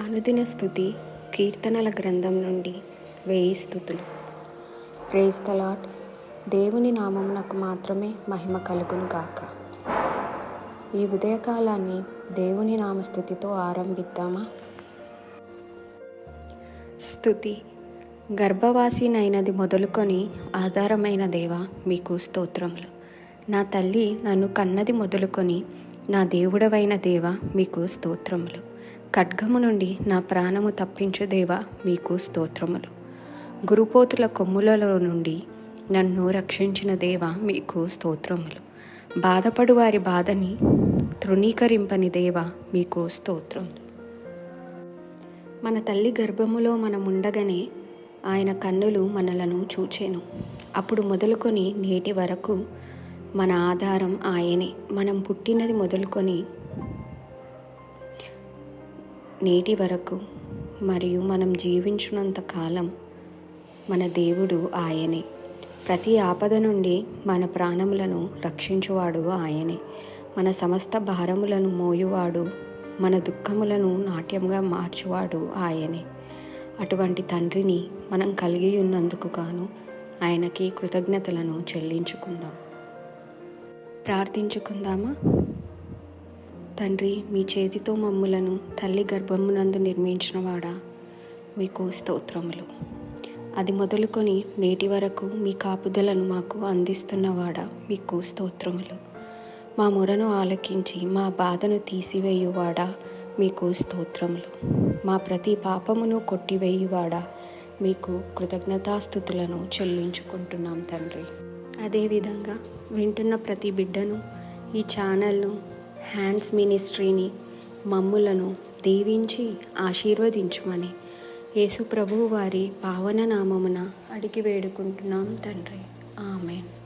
అనుదిన స్థుతి కీర్తనల గ్రంథం నుండి వేయి స్థుతులు. ప్రేజ్ ద లార్డ్ దేవుని నామమునకు మాత్రమే మహిమ కలుగును గాక. ఈ ఉదయకాలాన్ని దేవుని నామస్థుతితో ఆరంభిద్దామా? స్థుతి. గర్భవాసినైనది మొదలుకొని ఆధారమైన దేవ మీకు స్తోత్రములు. నా తల్లి నన్ను కన్నది మొదలుకొని నా దేవుడవైన దేవ మీకు స్తోత్రములు. ఖడ్గము నుండి నా ప్రాణము తప్పించు దేవ మీకు స్తోత్రములు. గురుపోతుల కొమ్ములలో నుండి నన్ను రక్షించిన దేవ మీకు స్తోత్రములు. బాధపడు వారి బాధని తృణీకరింపని దేవ మీకు స్తోత్రములు. మన తల్లి గర్భములో మనం ఉండగానే ఆయన కన్నులు మనలను చూచాను. అప్పుడు మొదలుకొని నేటి వరకు మన ఆధారం ఆయనే. మనం పుట్టినది మొదలుకొని నేటి వరకు మరియు మనం జీవించినంత కాలం మన దేవుడు ఆయనే. ప్రతి ఆపద నుండి మన ప్రాణములను రక్షించువాడు ఆయనే. మన సమస్త భారములను మోయువాడు మన దుఃఖములను నాట్యంగా మార్చువాడు ఆయనే. అటువంటి తండ్రిని మనం కలిగి ఉన్నందుకు గాను ఆయనకి కృతజ్ఞతలను చెల్లించుకుందాం. ప్రార్థించుకుందామా? తండ్రి మీ చేతితో మమ్ములను తల్లి గర్భమునందు నిర్మించినవాడా? మీకు స్తోత్రములు. అది మొదలుకొని నేటి వరకు మీ కాపుదలను మాకు అందిస్తున్నవాడా? మీకు స్తోత్రములు. మా మొరను ఆలకించి మా బాధను తీసివేయువాడా? మీకు స్తోత్రములు. మా ప్రతి పాపమును కొట్టివేయువాడా? మీకు కృతజ్ఞతాస్థుతులను చెల్లించుకుంటున్నాం తండ్రి. అదేవిధంగా వింటున్న ప్రతి బిడ్డను ఈ ఛానల్ను హ్యాండ్స్ మినిస్ట్రీని మమ్ములను దీవించి ఆశీర్వదించమని యేసు ప్రభువు వారి పావన నామమున అడిగి వేడుకుంటున్నాం తండ్రి. ఆమెన్.